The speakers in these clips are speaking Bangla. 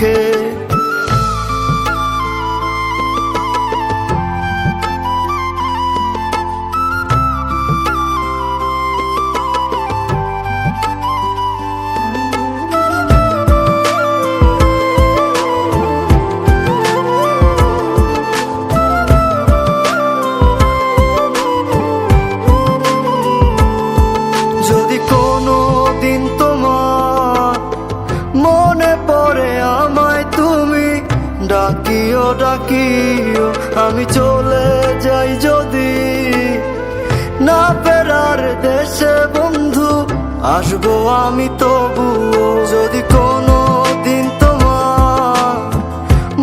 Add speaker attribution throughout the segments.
Speaker 1: Okay. ডাকিও, আমি চলে যাই যদি না ফেরার দেশে বন্ধু, আসব আমি তবুও যদি কোনো দিন তোমার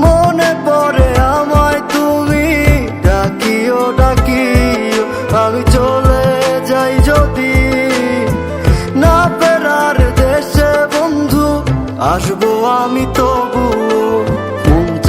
Speaker 1: মনে আমায় তুমি, ডাকিও ডাকিও, আমি চলে যাই যদি না বন্ধু, আসব আমি তবু মন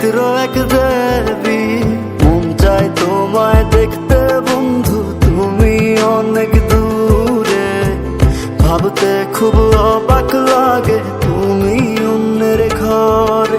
Speaker 1: বিচিত্র এক দেবী। মন চায় তোমায় দেখতে, বন্ধু, তুমি অনেক দূরে। ভাবতে খুব অবাক লাগে, তুমি অন্যের ঘর।